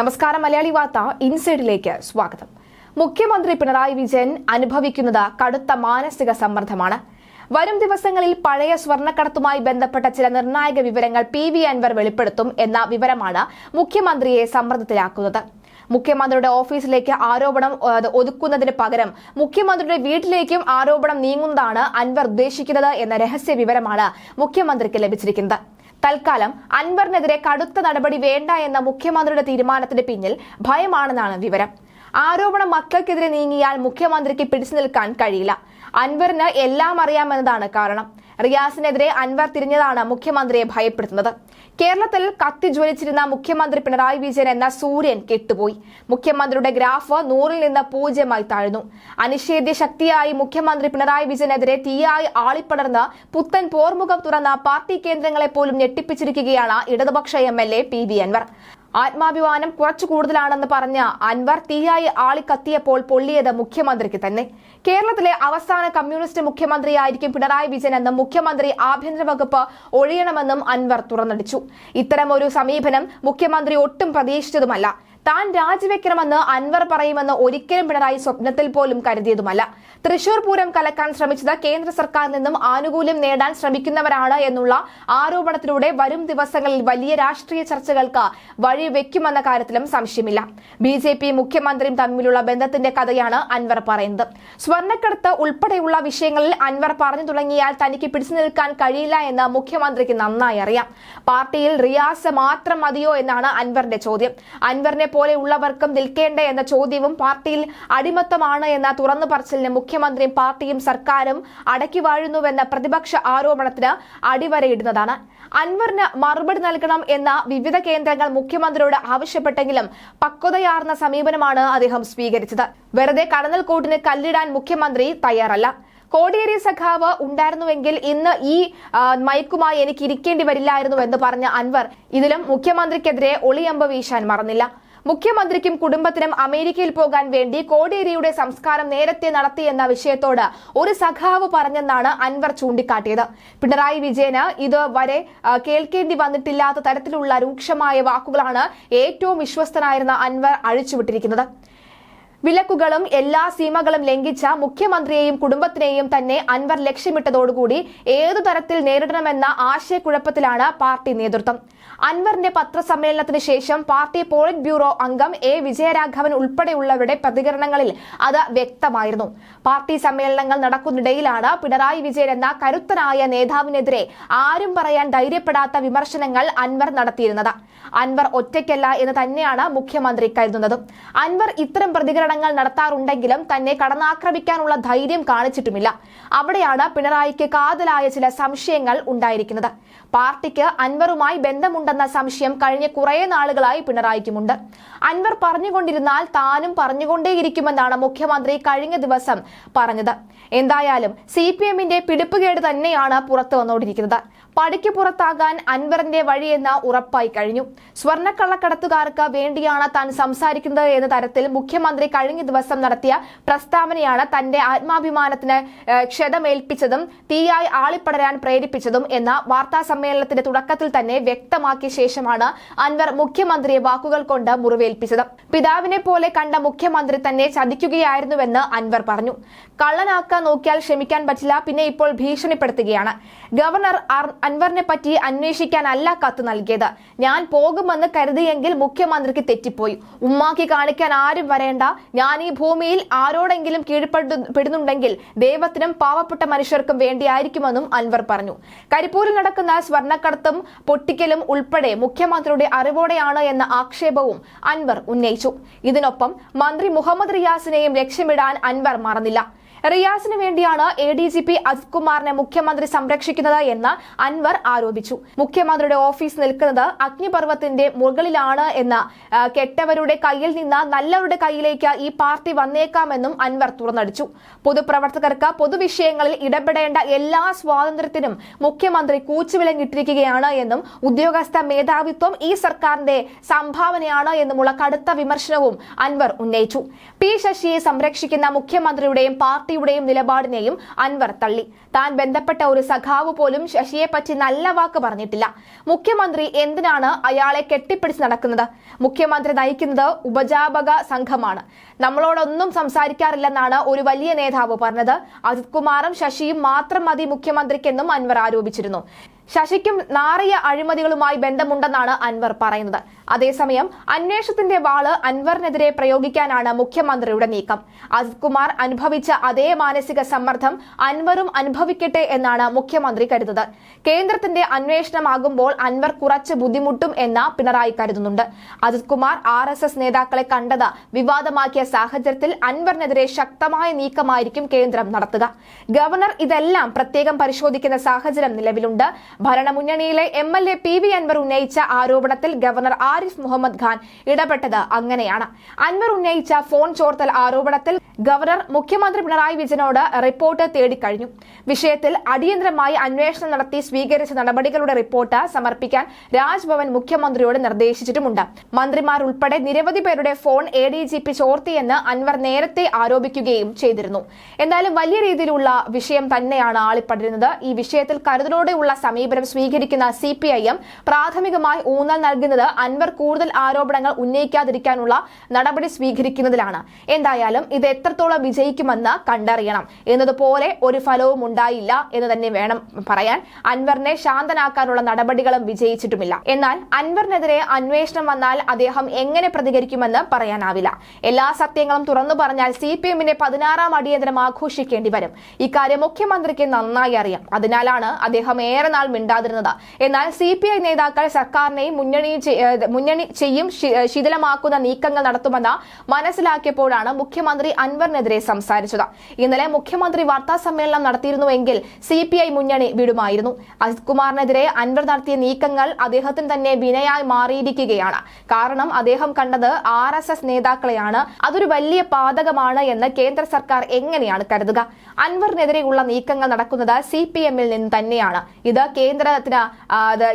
നമസ്കാരം മലയാളി വാർത്ത ഇൻസൈഡിലേക്ക് സ്വാഗതം. മുഖ്യമന്ത്രി പിണറായി വിജയൻ അനുഭവിക്കുന്നത് കടുത്ത മാനസിക സമ്മർദ്ദമാണ്. വരും ദിവസങ്ങളിൽ പഴയ സ്വർണക്കടത്തുമായി ബന്ധപ്പെട്ട ചില നിർണായക വിവരങ്ങൾ പി വി അൻവർ വെളിപ്പെടുത്തും എന്ന വിവരമാണ് മുഖ്യമന്ത്രിയെ സമ്മർദ്ദത്തിലാക്കുന്നത്. മുഖ്യമന്ത്രിയുടെ ഓഫീസിലേക്ക് ആരോപണം ഒതുക്കുന്നതിന് പകരം മുഖ്യമന്ത്രിയുടെ വീട്ടിലേക്കും ആരോപണം നീങ്ങുന്നതാണ് അൻവർ ഉദ്ദേശിക്കുന്നത് എന്ന രഹസ്യ വിവരമാണ് മുഖ്യമന്ത്രിക്ക് ലഭിച്ചിരിക്കുന്നത്. തൽക്കാലം അൻവറിനെതിരെ കടുത്ത നടപടി വേണ്ട എന്ന മുഖ്യമന്ത്രിയുടെ തീരുമാനത്തിന് പിന്നിൽ ഭയമാണെന്നാണ് വിവരം. ആരോപണം മക്കൾക്കെതിരെ നീങ്ങിയാൽ മുഖ്യമന്ത്രിക്ക് പിടിച്ചു നിൽക്കാൻ കഴിയില്ല. അൻവറിന് എല്ലാം അറിയാമെന്നതാണ് കാരണം. റിയാസിനെതിരെ അൻവർ തിരിഞ്ഞതാണ് മുഖ്യമന്ത്രിയെ ഭയപ്പെടുത്തുന്നത്. കേരളത്തിൽ കത്തി ജ്വലിച്ചിരുന്ന മുഖ്യമന്ത്രി പിണറായി വിജയൻ എന്ന സൂര്യൻ കെട്ടുപോയി. മുഖ്യമന്ത്രിയുടെ ഗ്രാഫ് നൂറിൽ നിന്ന് പൂജ്യമായി താഴ്ന്നു. അനിഷേധ്യ ശക്തിയായി മുഖ്യമന്ത്രി പിണറായി വിജയനെതിരെ തീയായി ആളിപ്പടർന്ന് പുത്തൻ പോർമുഖം തുറന്ന പാർട്ടി കേന്ദ്രങ്ങളെ പോലും ഞെട്ടിപ്പിച്ചിരിക്കുകയാണ് ഇടതുപക്ഷ M L A P V Anvar. ആത്മാഭിമാനം കുറച്ചു കൂടുതലാണെന്ന് പറഞ്ഞ അൻവർ തീയായി ആളിക്കത്തിയപ്പോൾ പൊള്ളിയത് മുഖ്യമന്ത്രിക്ക് തന്നെ. കേരളത്തിലെ അവസാന കമ്മ്യൂണിസ്റ്റ് മുഖ്യമന്ത്രിയായിരിക്കും പിണറായി വിജയൻ എന്നും മുഖ്യമന്ത്രി ആഭ്യന്തര വകുപ്പ് ഒഴിയണമെന്നും അൻവർ തുറന്നടിച്ചു. ഇത്തരം ഒരു സമീപനം മുഖ്യമന്ത്രി ഒട്ടും പ്രതീക്ഷിച്ചതുമല്ല. താൻ രാജിവെക്കണമെന്ന് അൻവർ പറയുമെന്ന് ഒരിക്കലും പിണറായി സ്വപ്നത്തിൽ പോലും കരുതിയതുമല്ല. തൃശൂർ പൂരം കലക്കാൻ ശ്രമിച്ചത് കേന്ദ്ര സർക്കാരിൽ നിന്നും ആനുകൂല്യം നേടാൻ ശ്രമിക്കുന്നവരാണ് എന്നുള്ള ആരോപണത്തിലൂടെ വരും ദിവസങ്ങളിൽ വലിയ രാഷ്ട്രീയ ചർച്ചകൾക്ക് വഴി വെക്കുമെന്ന കാര്യത്തിലും സംശയമില്ല. ബി ജെ പി മുഖ്യമന്ത്രിയും തമ്മിലുള്ള ബന്ധത്തിന്റെ കഥയാണ് അൻവർ പറയുന്നത്. സ്വർണക്കടത്ത് ഉൾപ്പെടെയുള്ള വിഷയങ്ങളിൽ അൻവർ പറഞ്ഞു തുടങ്ങിയാൽ തനിക്ക് പിടിച്ചു നിൽക്കാൻ കഴിയില്ല എന്ന് മുഖ്യമന്ത്രിക്ക് നന്നായി അറിയാം. പാർട്ടിയിൽ റിയാസ് മാത്രം മതിയോ എന്നാണ് അൻവറിന്റെ ചോദ്യം. അൻവറിനെ പോലെ ഉള്ളവർക്കും നിൽക്കേണ്ടേ എന്ന ചോദ്യവും പാർട്ടിയിൽ അടിമത്തമാണ് എന്ന തുറന്നു പറച്ചിലിന് മുഖ്യമന്ത്രിയും പാർട്ടിയും സർക്കാരും അടക്കി വാഴുന്നുവെന്ന പ്രതിപക്ഷ ആരോപണത്തിന് അടിവരയിടുന്നതാണ്. അൻവറിന് മറുപടി നൽകണം എന്ന വിവിധ കേന്ദ്രങ്ങൾ മുഖ്യമന്ത്രിയോട് ആവശ്യപ്പെട്ടെങ്കിലും പക്വതയാർന്ന സമീപനമാണ് അദ്ദേഹം സ്വീകരിച്ചത്. വെറുതെ കടന്നൽ കൂട്ടിന് കല്ലിടാൻ മുഖ്യമന്ത്രി തയ്യാറല്ല. കോടിയേരി സഖാവ് ഉണ്ടായിരുന്നുവെങ്കിൽ ഇന്ന് ഈ മയക്കുമായി എനിക്ക് ഇരിക്കേണ്ടി വരില്ലായിരുന്നു എന്ന് പറഞ്ഞ അൻവർ ഇതിലും മുഖ്യമന്ത്രിക്കെതിരെ ഒളിയമ്പ വീശാൻ മറന്നില്ല. മുഖ്യമന്ത്രിക്കും കുടുംബത്തിനും അമേരിക്കയിൽ പോകാൻ വേണ്ടി കോടിയേരിയുടെ സംസ്കാരം നേരത്തെ നടത്തിയെന്ന വിഷയത്തോട് ഒരു സഖാവ് പറഞ്ഞെന്നാണ് അൻവർ ചൂണ്ടിക്കാട്ടിയത്. പിണറായി വിജയന് ഇതുവരെ കേൾക്കേണ്ടി വന്നിട്ടില്ലാത്ത തരത്തിലുള്ള രൂക്ഷമായ വാക്കുകളാണ് ഏറ്റവും വിശ്വസ്തനായിരുന്ന അൻവർ അഴിച്ചുവിട്ടിരിക്കുന്നത്. വിലക്കുകളും എല്ലാ സീമകളും ലംഘിച്ച മുഖ്യമന്ത്രിയെയും കുടുംബത്തിനെയും തന്നെ അൻവർ ലക്ഷ്യമിട്ടതോടുകൂടി ഏതു തരത്തിൽ നേരിടണമെന്ന ആശയക്കുഴപ്പത്തിലാണ് പാർട്ടി നേതൃത്വം. അൻവറിന്റെ പത്രസമ്മേളനത്തിന് ശേഷം പാർട്ടി പോളിറ്റ് ബ്യൂറോ അംഗം എ വിജയരാഘവൻ ഉൾപ്പെടെയുള്ളവരുടെ പ്രതികരണങ്ങളിൽ അത് വ്യക്തമായിരുന്നു. പാർട്ടി സമ്മേളനങ്ങൾ നടക്കുന്നിടയിലാണ് പിണറായി വിജയൻ എന്ന കരുത്തനായ നേതാവിനെതിരെ ആരും പറയാൻ ധൈര്യപ്പെടാത്ത വിമർശനങ്ങൾ അൻവർ നടത്തിയിരുന്നത്. അൻവർ ഒറ്റയ്ക്കല്ല എന്ന് തന്നെയാണ് മുഖ്യമന്ത്രി കരുതുന്നത്. അൻവർ ഇത്തരം പ്രതികരണങ്ങൾ നടത്താറുണ്ടെങ്കിലും തന്നെ കടന്നാക്രമിക്കാനുള്ള ധൈര്യം കാണിച്ചിട്ടുമില്ല. അവിടെയാണ് പിണറായിക്ക് കാതലായ ചില സംശയങ്ങൾ ഉണ്ടായിരിക്കുന്നത്. പാർട്ടിക്ക് അൻവറുമായി ബന്ധമുണ്ടെന്ന സംശയം കഴിഞ്ഞ കുറേ നാളുകളായി പിണറായിക്കുമുണ്ട്. അൻവർ പറഞ്ഞുകൊണ്ടിരുന്നാൽ താനും പറഞ്ഞുകൊണ്ടേയിരിക്കുമെന്നാണ് മുഖ്യമന്ത്രി കഴിഞ്ഞ ദിവസം പറഞ്ഞത്. എന്തായാലും സി പി എമ്മിന്റെ പിടിപ്പുകേട് തന്നെയാണ് പുറത്തു വന്നുകൊണ്ടിരിക്കുന്നത്. പടിക്ക് പുറത്താകാൻ അൻവറിന്റെ വഴിയെന്ന് ഉറപ്പായി കഴിഞ്ഞു. സ്വർണക്കള്ളക്കടത്തുകാർക്ക് വേണ്ടിയാണ് താൻ സംസാരിക്കുന്നത് എന്ന തരത്തിൽ മുഖ്യമന്ത്രി കഴിഞ്ഞ ദിവസം നടത്തിയ പ്രസ്താവനയാണ് തന്റെ ആത്മാഭിമാനത്തിന് ക്ഷതമേൽപ്പിച്ചതും തീയായി ആളിപ്പടരാൻ പ്രേരിപ്പിച്ചതും എന്ന വാർത്താ സമ്മേളനത്തിന്റെ തുടക്കത്തിൽ തന്നെ വ്യക്തമാക്കിയ ശേഷമാണ് അൻവർ മുഖ്യമന്ത്രിയെ വാക്കുകൾ കൊണ്ട് മുറിവേൽപ്പിച്ചത്. പിതാവിനെ പോലെ കണ്ട മുഖ്യമന്ത്രി തന്നെ ചതിക്കുകയായിരുന്നുവെന്ന് അൻവർ പറഞ്ഞു. കള്ളനാക്കാൻ നോക്കിയാൽ ക്ഷമിക്കാൻ പറ്റില്ല പിന്നെ ഇപ്പോൾ ഭീഷണിപ്പെടുത്തുകയാണ്. ഗവർണർ അൻവറിനെ പറ്റി അന്വേഷിക്കാനല്ല കത്ത് നൽകിയത്. ഞാൻ പോകുമെന്ന് കരുതിയെങ്കിൽ മുഖ്യമന്ത്രിക്ക് തെറ്റിപ്പോയി. ഉമ്മാക്കി കാണിക്കാൻ ആരും വരേണ്ട. ഞാൻ ഈ ഭൂമിയിൽ ആരോടെങ്കിലും കീഴ്പ്പെടുന്നുണ്ടെങ്കിൽ ദൈവത്തിനും പാവപ്പെട്ട മനുഷ്യർക്കും വേണ്ടിയായിരിക്കുമെന്നും അൻവർ പറഞ്ഞു. കരിപ്പൂരിൽ നടക്കുന്ന സ്വർണക്കടത്തും പൊട്ടിക്കലും ഉൾപ്പെടെ മുഖ്യമന്ത്രിയുടെ അറിവോടെയാണ് എന്ന ആക്ഷേപവും അൻവർ ഉന്നയിച്ചു. ഇതിനൊപ്പം മന്ത്രി മുഹമ്മദ് റിയാസിനെയും ലക്ഷ്യമിടാൻ അൻവർ മറന്നില്ല. റിയാസിന് വേണ്ടിയാണ് A D G P Ajith കുമാറിനെ മുഖ്യമന്ത്രി സംരക്ഷിക്കുന്നത് എന്ന് അൻവർ ആരോപിച്ചു. മുഖ്യമന്ത്രിയുടെ ഓഫീസ് നിൽക്കുന്നത് അഗ്നിപർവത്തിന്റെ മുകളിലാണ് എന്ന് കെട്ടവരുടെ കയ്യിൽ നിന്ന് നല്ലവരുടെ കയ്യിലേക്ക് ഈ പാർട്ടി വന്നേക്കാമെന്നും അൻവർ തുറന്നടിച്ചു. പൊതുപ്രവർത്തകർക്ക് പൊതുവിഷയങ്ങളിൽ ഇടപെടേണ്ട എല്ലാ സ്വാതന്ത്ര്യത്തിനും മുഖ്യമന്ത്രി കൂച്ചുവിലങ്ങിട്ടിരിക്കുകയാണ് എന്നും ഉദ്യോഗസ്ഥ മേധാവിത്വം ഈ സർക്കാരിന്റെ സംഭാവനയാണ് എന്നുമുള്ള കടുത്ത വിമർശനവും അൻവർ ഉന്നയിച്ചു. പി ശശിയെ സംരക്ഷിക്കുന്ന മുഖ്യമന്ത്രിയുടെയും പാർട്ടി പാർട്ടിയുടെയും നിലപാടിനെയും അൻവർ തള്ളി. താൻ ബന്ധപ്പെട്ട ഒരു സഖാവ് പോലും ശശിയെ പറ്റി നല്ല വാക്ക് പറഞ്ഞിട്ടില്ല. മുഖ്യമന്ത്രി എന്തിനാണ് അയാളെ കെട്ടിപ്പിടിച്ച് നടക്കുന്നത്? മുഖ്യമന്ത്രി നയിക്കുന്നത് ഉപജാപക സംഘമാണ്. നമ്മളോടൊന്നും സംസാരിക്കാറില്ലെന്നാണ് ഒരു വലിയ നേതാവ് പറഞ്ഞത്. അജിത് കുമാറും ശശിയും മാത്രം മതി മുഖ്യമന്ത്രിക്കെന്നും അൻവർ ആരോപിച്ചിരുന്നു. ശശിക്കും നാറിയ അഴിമതികളുമായി ബന്ധമുണ്ടെന്നാണ് അൻവർ പറയുന്നത്. അതേസമയം അന്വേഷണത്തിന്റെ വാൾ അൻവറിനെതിരെ പ്രയോഗിക്കാനാണ് മുഖ്യമന്ത്രിയുടെ നീക്കം. അജിത് കുമാർ അനുഭവിച്ച അതേ മാനസിക സമ്മർദ്ദം അൻവറും അനുഭവിക്കട്ടെ എന്നാണ് മുഖ്യമന്ത്രി കരുതുന്നത്. കേന്ദ്രത്തിന്റെ അന്വേഷണമാകുമ്പോൾ അൻവർ കുറച്ച് ബുദ്ധിമുട്ടും എന്ന പിണറായി കരുതുന്നുണ്ട്. Ajith Kumar R S S നേതാക്കളെ കണ്ടത് വിവാദമാക്കിയ സാഹചര്യത്തിൽ അൻവറിനെതിരെ ശക്തമായ നീക്കമായിരിക്കും കേന്ദ്രം നടത്തുക. ഗവർണർ ഇതെല്ലാം പ്രത്യേകം പരിശോധിക്കുന്ന സാഹചര്യം നിലവിലുണ്ട്. ഭരണമുന്നണിയിലെ M L A P V Anvar ഉന്നയിച്ച ആരോപണത്തിൽ ഗവർണർ ആരിഫ് മുഹമ്മദ് ഖാൻ ഇടപെട്ടത് അങ്ങനെയാണ്. അൻവർ ഉന്നയിച്ച ഫോൺ ചോർത്തൽ ആരോപണത്തിൽ ഗവർണർ മുഖ്യമന്ത്രി പിണറായി വിജയനോട് റിപ്പോർട്ട് തേടിക്കഴിഞ്ഞു വിഷയത്തിൽ അടിയന്തരമായി അന്വേഷണം നടത്തി സ്വീകരിച്ച നടപടികളുടെ റിപ്പോർട്ട് സമർപ്പിക്കാൻ രാജ്ഭവൻ മുഖ്യമന്ത്രിയോട് നിർദ്ദേശിച്ചിട്ടുമുണ്ട്. മന്ത്രിമാരുൾപ്പെടെ നിരവധി പേരുടെ phone A D G P ചോർത്തിയെന്ന് Anvar നേരത്തെ ആരോപിക്കുകയും ചെയ്തിരുന്നു. എന്നാലും വലിയ രീതിയിലുള്ള വിഷയം തന്നെയാണ് ആളിപ്പടരുന്നത്. ഈ വിഷയത്തിൽ കരുതലോടെയുള്ള സമീപനം സ്വീകരിക്കുന്ന സി പി ഐ എം പ്രാഥമികമായി ഊന്നൽ നൽകുന്നത് അൻവർ കൂടുതൽ ആരോപണങ്ങൾ ഉന്നയിക്കാതിരിക്കാനുള്ള നടപടി സ്വീകരിക്കുന്നതിലാണ്. എന്തായാലും ഇത് എത്രത്തോളം വിജയിക്കുമെന്ന് കണ്ടറിയണം. എന്നതുപോലെ ഒരു ഫലവും ഉണ്ടായില്ല എന്ന് തന്നെ വേണം പറയാൻ. അൻവറിനെ ശാന്തനാക്കാനുള്ള നടപടികളും വിജയിച്ചിട്ടുമില്ല. എന്നാൽ അൻവറിനെതിരെ അന്വേഷണം വന്നാൽ അദ്ദേഹം എങ്ങനെ പ്രതികരിക്കുമെന്ന് പറയാനാവില്ല. എല്ലാ സത്യങ്ങളും തുറന്നു പറഞ്ഞാൽ സി പി എമ്മിന്റെ പതിനാറാം അടിയന്തരം ആഘോഷിക്കേണ്ടി വരും. ഇക്കാര്യം മുഖ്യമന്ത്രിക്ക് നന്നായി അറിയാം. അതിനാലാണ് അദ്ദേഹം ഏറെ നാൾ മിണ്ടാതിരുന്നത്. എന്നാൽ സി പി ഐ നേതാക്കൾ സർക്കാരിനെ മുന്നണി മുന്നണി ചെയ്യും ശിഥിലമാക്കുന്ന നീക്കങ്ങൾ നടത്തുമെന്ന് മനസ്സിലാക്കിയപ്പോഴാണ് മുഖ്യമന്ത്രി അൻവറിനെതിരെ സംസാരിച്ചത്. ഇന്നലെ മുഖ്യമന്ത്രി വാർത്താ സമ്മേളനം നടത്തിയിരുന്നുവെങ്കിൽ സി പി ഐ മുന്നണി വിടുമായിരുന്നു. അജിത് കുമാറിനെതിരെ അൻവർ നടത്തിയ നീക്കങ്ങൾ അദ്ദേഹത്തിന് തന്നെ വിനയായി മാറിയിരിക്കുകയാണ്. കാരണം അദ്ദേഹം കണ്ടത് ആർ എസ് എസ് നേതാക്കളെയാണ്. അതൊരു വലിയ പാതകമാണ് എന്ന് കേന്ദ്ര സർക്കാർ എങ്ങനെയാണ് കരുതുക? അൻവറിനെതിരെയുള്ള നീക്കങ്ങൾ നടക്കുന്നത് സി പി എമ്മിൽ നിന്ന് തന്നെയാണ്. ഇത് കേന്ദ്രത്തിന്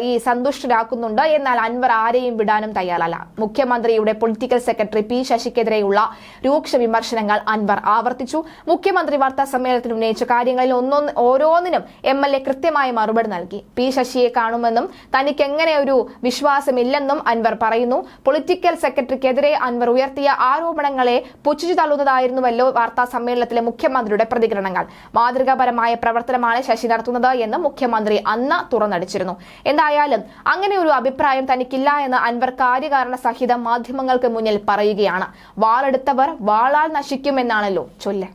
ഈ സന്തുഷ്ടരാക്കുന്നുണ്ട്. എന്നാൽ അൻവർ ആരെയും വിടാനും തയ്യാറല്ല. മുഖ്യമന്ത്രിയുടെ പൊളിറ്റിക്കൽ സെക്രട്ടറി പി ശശിക്കെതിരെയുള്ള രൂക്ഷ വിമർശനങ്ങൾ അൻവർ ആവർത്തിച്ചു. മുഖ്യമന്ത്രി വാർത്താ സമ്മേളനത്തിൽ ഉന്നയിച്ച കാര്യങ്ങളിൽ ഒന്നൊന്ന് ഓരോന്നിനും എം എൽ എ കൃത്യമായ മറുപടി നൽകി. പി ശശിയെ കാണുമെന്നും തനിക്ക് എങ്ങനെ ഒരു വിശ്വാസമില്ലെന്നും അൻവർ പറയുന്നു. പൊളിറ്റിക്കൽ സെക്രട്ടറിക്കെതിരെ അൻവർ ഉയർത്തിയ ആരോപണങ്ങളെ പുച്ഛിച്ചു തള്ളുന്നതായിരുന്നുവല്ലോ വാർത്താ സമ്മേളനത്തിലെ മുഖ്യമന്ത്രിയുടെ പ്രതികരണങ്ങൾ. മാതൃകാപരമായ പ്രവർത്തനമാണ് ശശി നടത്തുന്നത് എന്ന് മുഖ്യമന്ത്രി അന്ന് തുറന്നടിച്ചിരുന്നു. എന്തായാലും അങ്ങനെ ഒരു അഭിപ്രായം തനിക്കില്ല എന്ന് അൻവർ കാര്യകാരണ സഹിതം മാധ്യമങ്ങൾക്ക് മുന്നിൽ പറയുകയാണ്. വാളെടുത്തവർ വാളാൽ നശിക്കുമെന്നാണല്ലോ ചൊല്ല്.